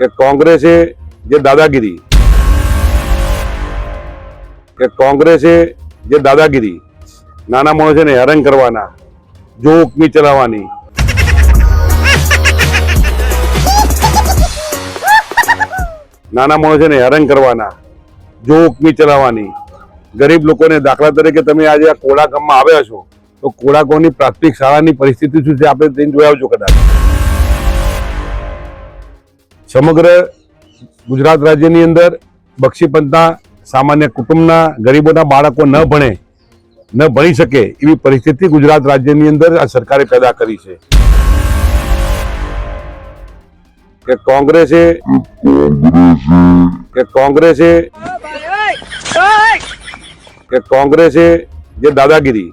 કે કોંગ્રેસે જે દાદાગીરી, કે કોંગ્રેસે જે દાદાગીરી, નાના માણસોને હેરાન કરવાના જોકમી ચલાવવાની નાના માણસોને હેરાન કરવાના જોકમી ચલાવવાની ગરીબ લોકોને દાખલા તરીકે તમે આજે આ કોળા ગામમાં આવ્યા છો, તો કોળા ગામની પ્રાથમિક શાળાની પરિસ્થિતિ શું છે? આપણે જોઈ આવજો કદાચ. સમગ્ર ગુજરાત રાજ્યની અંદર બક્ષીપંથના સામાન્ય કુટુંબના, ગરીબોના બાળકો ન ભણે, ન ભણી શકે એવી પરિસ્થિતિ ગુજરાત રાજ્યની અંદર આ સરકારે પેદા કરી છે. કે કોંગ્રેસે કે કોંગ્રેસે કે કોંગ્રેસે જે દાદાગીરી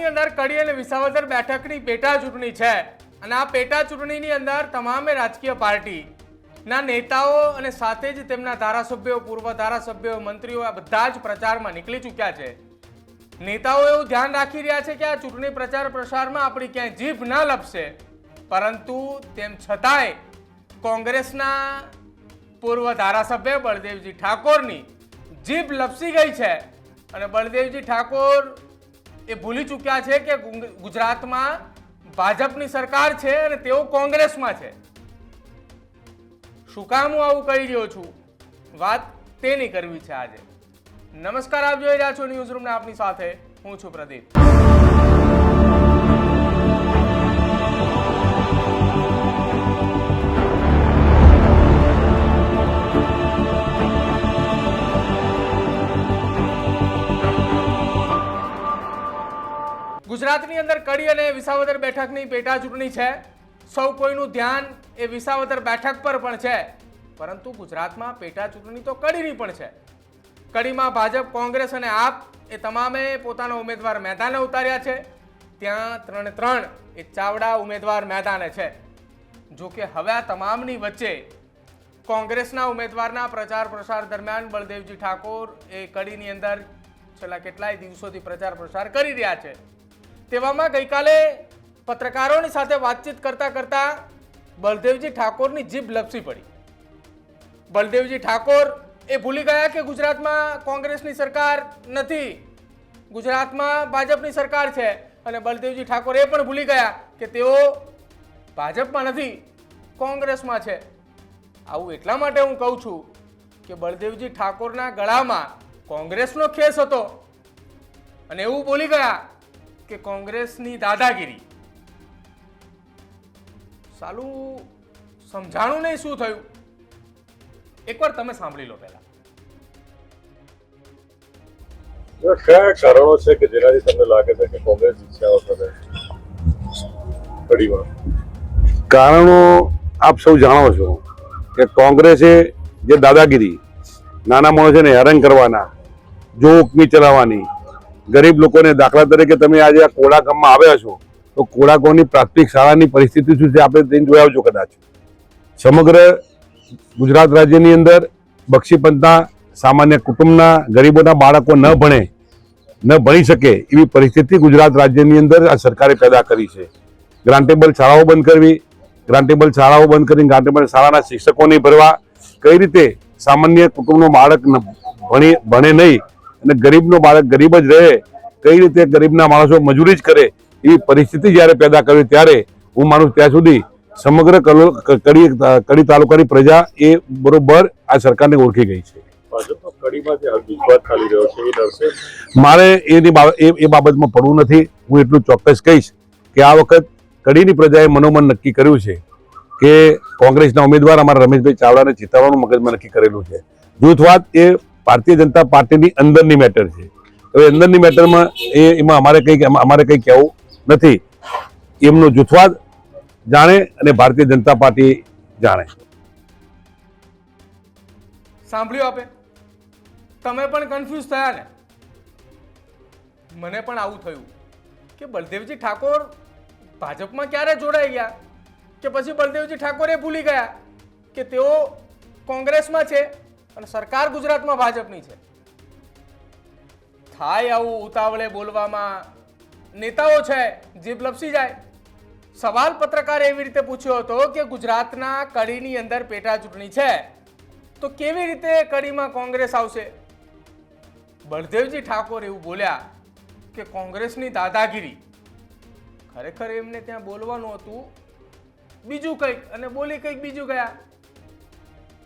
ગુજરાતની અંદર કડી અને વિસાવદર બેઠકની પેટા ચૂંટણી છે અને આ પેટા ચૂંટણીની અંદર તમામે રાજકીય પાર્ટી ના નેતાઓ અને સાથે જ તેમના ધારાસભ્યો, પૂર્વ ધારાસભ્યો, મંત્રીઓ આ બધા જ પ્રચારમાં નીકળી ચૂક્યા છે. નેતાઓ એવું ધ્યાન રાખી રહ્યા છે કે આ ચૂંટણી પ્રચાર પ્રસારમાં આપણી ક્યાંય જીભ ન લપશે. પરંતુ તેમ છતાંય કોંગ્રેસના પૂર્વ ધારાસભ્ય બળદેવજી ઠાકોરની જીભ લપસી ગઈ છે અને બળદેવજી ઠાકોર એ ભૂલી ચૂક્યા છે કે ગુજરાતમાં ભાજપની સરકાર છે અને તેઓ કોંગ્રેસમાં છે. શું કામ હું આવું કહી રહ્યો છું? વાત તેની કરવી છે આજે. નમસ્કાર, આપ જોઈ રહ્યા છો ન્યૂઝ રૂમને આપની સાથે. હું છું પ્રદીપ. ગુજરાતની અંદર કડી અને વિસાવદર બેઠકની પેટા ચૂંટણી છે. સૌ કોઈનું ધ્યાન એ વિસાવદર બેઠક પર પણ છે. પરંતુ ગુજરાતમાં પેટા ચૂંટણી તો કડીની પણ છે. કડીમાં ભાજપ, કોંગ્રેસ અને આપ એ તમામે પોતાના ઉમેદવાર મેદાને ઉતાર્યા છે. ત્યાં ત્રણે ત્રણ એ ચાવડા ઉમેદવાર મેદાને છે. જો કે હવે આ તમામની વચ્ચે કોંગ્રેસના ઉમેદવારના પ્રચાર પ્રસાર દરમિયાન બળદેવજી ઠાકોર એ કડીની અંદર છેલ્લા કેટલાય દિવસોથી પ્રચાર પ્રસાર કરી રહ્યા છે. તેવામાં ગઈકાલે પત્રકારોની સાથે વાતચીત કરતા કરતા બળદેવજી ઠાકોરની જીભ લપસી પડી. બળદેવજી ઠાકોર એ ભૂલી ગયા કે ગુજરાતમાં કોંગ્રેસની સરકાર નથી. ગુજરાતમાં ભાજપની સરકાર છે અને બળદેવજી ઠાકોર એ પણ ભૂલી ગયા કે તેઓ ભાજપમાં નથી, કોંગ્રેસમાં છે. આવું એટલા માટે હું કહું છું કે બળદેવજી ઠાકોરના ગળામાં કોંગ્રેસનો ખેસ હતો અને એવું બોલી ગયા કે કોંગ્રેસની દાદાગીરી. સાલું સમજાણું નહીં શું થયું? એકવાર તમે સાંભળી લો પહેલા. કયા કારણો છે કે જેનાથી તમને લાગે છે કે કોંગ્રેસ ઈચ્છા આ વખતે કડીમાં કારણો આપ સૌ જાણો છો કે કોંગ્રેસે જે દાદાગીરી નાના માણસોને હેરાન કરવાના જોક ચલાવવાની ગરીબ લોકોને દાખલા તરીકે તમે આજે આ કોડા ગામમાં આવ્યા છો, તો કોળાકોની પ્રાથમિક શાળાની પરિસ્થિતિ શું છે? આપણે તેને જોઈ આવજો કદાચ. સમગ્ર ગુજરાત રાજ્યની અંદર બક્ષીપંથના સામાન્ય કુટુંબના, ગરીબોના બાળકો ન ભણે, ન ભણી શકે એવી પરિસ્થિતિ ગુજરાત રાજ્યની અંદર આ સરકારે પેદા કરી છે. ગ્રાન્ટેબલ શાળાઓ બંધ કરવી, ગ્રાન્ટેબલ શાળાઓ બંધ કરી, ગ્રાન્ટેબલ શાળાના શિક્ષકોને ભરવા, કઈ રીતે સામાન્ય કુટુંબનો બાળક ભણી, ભણે નહીં અને ગરીબનો બાળક ગરીબ જ રહે કઈ રીતે ગરીબના માણસો મજૂરી જ કરે એવી પરિસ્થિતિ જ્યારે પેદા કરવી ત્યારે હું માનું ત્યાં સુધી સમગ્ર કડી કડી તાલુકાની પ્રજા એ બરોબર આ સરકારને ઓળખી ગઈ છે. એ મારે એની એ એ બાબતમાં પડવું નથી. હું એટલું ચોક્કસ કહીશ કે આ વખત કડીની પ્રજાએ મનોમન નક્કી કર્યું છે કે કોંગ્રેસના ઉમેદવાર અમારા રમેશભાઈ ચાવડાને ચિતાવવાનું મગજમાં નક્કી કરેલું છે. જૂથવાદ એ ભારતીય જનતા પાર્ટીની અંદરની મેટર છે. હવે અંદરની મેટરમાં એ એમાં અમારે કંઈ અમારે કંઈ કહેવું નથી. એમનો જૂથવાદ જાણે અને ભારતીય જનતા પાર્ટી જાણે. સાંભળ્યું આપે? તમે પણ કન્ફ્યુઝ થયા ને? મને પણ આવું થયું કે બળદેવજી ઠાકોર ભાજપમાં ક્યારે જોડાઈ ગયા? કે પછી બળદેવજી ઠાકોરે ભૂલી ગયા કે તેઓ કોંગ્રેસમાં છે? અને સરકાર ગુજરાતમાં ભાજપની છે. થાય આવું ઉતાવળે બોલવામાં નેતાઓ છે, જીભ લપસી જાય. સવાલ પત્રકારે એવી રીતે પૂછ્યો હતો કે ગુજરાતના કડીની અંદર પેટા ચૂંટણી છે, તો કેવી રીતે કડીમાં કોંગ્રેસ આવશે? બળદેવજી ઠાકોર એવું બોલ્યા કે કોંગ્રેસની દાદાગીરી. ખરેખર એમને ત્યાં બોલવાનું હતું. બીજું કંઈક, અને બોલી કંઈક બીજું ગયા.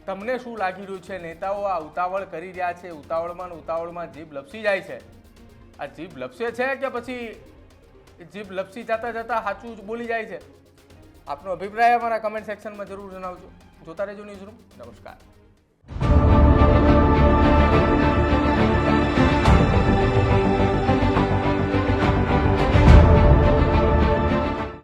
તમને શું લાગી રહ્યું છે? નેતાઓ આ ઉતાવળ કરી રહ્યા છે. ઉતાવળમાં ઉતાવળમાં જીભ લપસી જાય છે. આ જીભ લપસે છે કે પછી જીભ લપસી જતા જતા સાચું બોલી જાય છે? આપનો અભિપ્રાય અમારા કમેન્ટ સેક્શનમાં જરૂર જણાવજો. જોતા રહેજો ન્યૂઝ રૂમ નમસ્કાર.